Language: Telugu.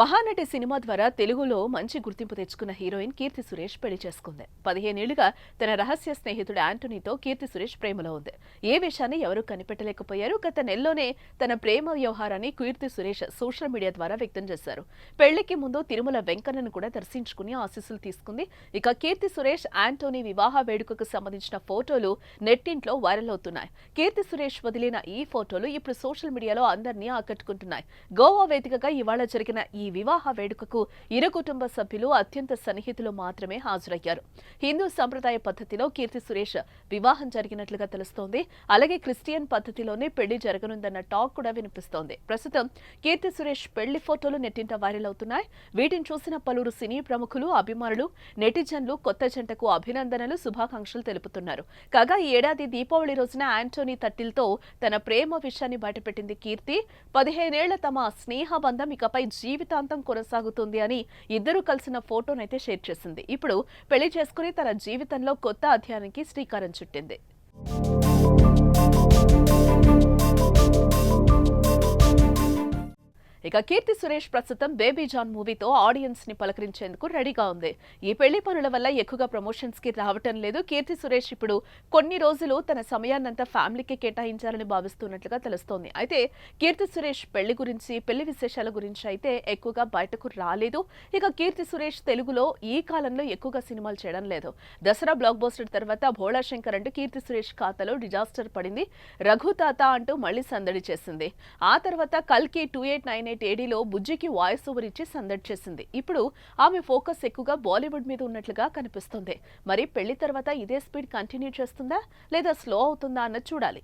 మహానటి సినిమా ద్వారా తెలుగులో మంచి గుర్తింపు తెచ్చుకున్న హీరోయిన్ కీర్తి సురేష్ పెళ్ళి చేసుకుంది. పదిహేనేళ్ళుగా తన రహస్య స్నేహితుడు యాంటనీతో కీర్తి సురేష్ ప్రేమలో ఉంది. ఏ విషయాన్ని ఎవరూ కనిపెట్టలేకపోయారు. గత నెలలోనే తన ప్రేమ వ్యవహారాన్ని కీర్తి సురేష్ సోషల్ మీడియా ద్వారా వ్యక్తం చేశారు. పెళ్ళికి ముందు తిరుమల వెంకన్నను కూడా దర్శించుకుని ఆశీస్సులు తీసుకుంది. ఇక కీర్తి సురేష్ యాంటోనీ వివాహ వేడుకకు సంబంధించిన ఫోటోలు నెట్టింట్లో వైరల్ అవుతున్నాయి. కీర్తి సురేష్ వదిలిన ఈ ఫోటోలు ఇప్పుడు సోషల్ మీడియాలో అందరినీ ఆకట్టుకుంటున్నాయి. గోవా వేదికగా ఇవాళ జరిగిన ఈ వివాహ వేడుకకు ఇరు కుటుంబ సభ్యులు అత్యంత సన్నిహితులు మాత్రమే హాజరయ్యారు. హిందూ సంప్రదాయ పద్ధతిలో కీర్తి సురేష్ వివాహం జరిగినట్లుగా తెలుస్తోంది. అలాగే క్రిస్టియన్ పద్ధతిలోనే పెళ్ళి జరగనుందన్న టాక్ కూడా వినిపిస్తోంది. ప్రస్తుతం కీర్తి సురేష్ పెళ్ళి ఫోటోలు నెట్టింట వైరల్ అవుతున్నాయి. వీటిని చూసిన పలువురు సినీ ప్రముఖులు అభిమానులు నెటిజన్లు కొత్త జంటకు అభినందనలు శుభాకాంక్షలు తెలుపుతున్నారు. కాగా ఈ ఏడాది దీపావళి రోజున యాంటోనీ తట్టిల్తో తన ప్రేమ విషయాన్ని బయటపెట్టింది కీర్తి. పదిహేనేళ్ళ తమ స్నేహ బంధం ఇకపై జీవితాంతం కొనసాగుతుంది అని ఇద్దరు కలిసిన ఫోటోనైతే షేర్ చేసింది. ఇప్పుడు పెళ్ళి చేసుకుని తన జీవితంలో కొత్త అధ్యాయానికి శ్రీకారం చుట్టింది. ఇక కీర్తి సురేష్ ప్రస్తుతం బేబీ జాన్ మూవీతో ఆడియన్స్ని పలకరించేందుకు రెడీగా ఉంది. ఈ పెళ్ళి పనుల వల్ల ఎక్కువగా ప్రమోషన్స్కి రావటం లేదు. కీర్తి సురేష్ ఇప్పుడు కొన్ని రోజులు తన సమయాన్నంతా ఫ్యామిలీకి కేటాయించాలని భావిస్తున్నట్లుగా తెలుస్తోంది. అయితే కీర్తి సురేష్ పెళ్ళి గురించి పెళ్ళి విశేషాల గురించి అయితే ఎక్కువగా బయటకు రాలేదు. ఇక కీర్తి సురేష్ తెలుగులో ఈ కాలంలో ఎక్కువగా సినిమాలు చేయడం లేదు. దసరా బ్లాక్ బోస్టర్ తర్వాత భోళా శంకర్ అంటూ కీర్తి సురేష్ ఖాతాలో డిజాస్టర్ పడింది. రఘు తాత అంటూ మళ్ళీ సందడి చేసింది. ఆ తర్వాత కల్కి టూ ఎయిట్ నైన్ అనే ఏడీలో బుజ్జికి వాయిస్ ఓవర్ ఇచ్చి సందడి చేసింది. ఇప్పుడు ఆమె ఫోకస్ ఎక్కువగా బాలీవుడ్ మీద ఉన్నట్లుగా కనిపిస్తుంది. మరి పెళ్ళి తర్వాత ఇదే స్పీడ్ కంటిన్యూ చేస్తుందా? లేదా స్లో అవుతుందా అన్నది చూడాలి.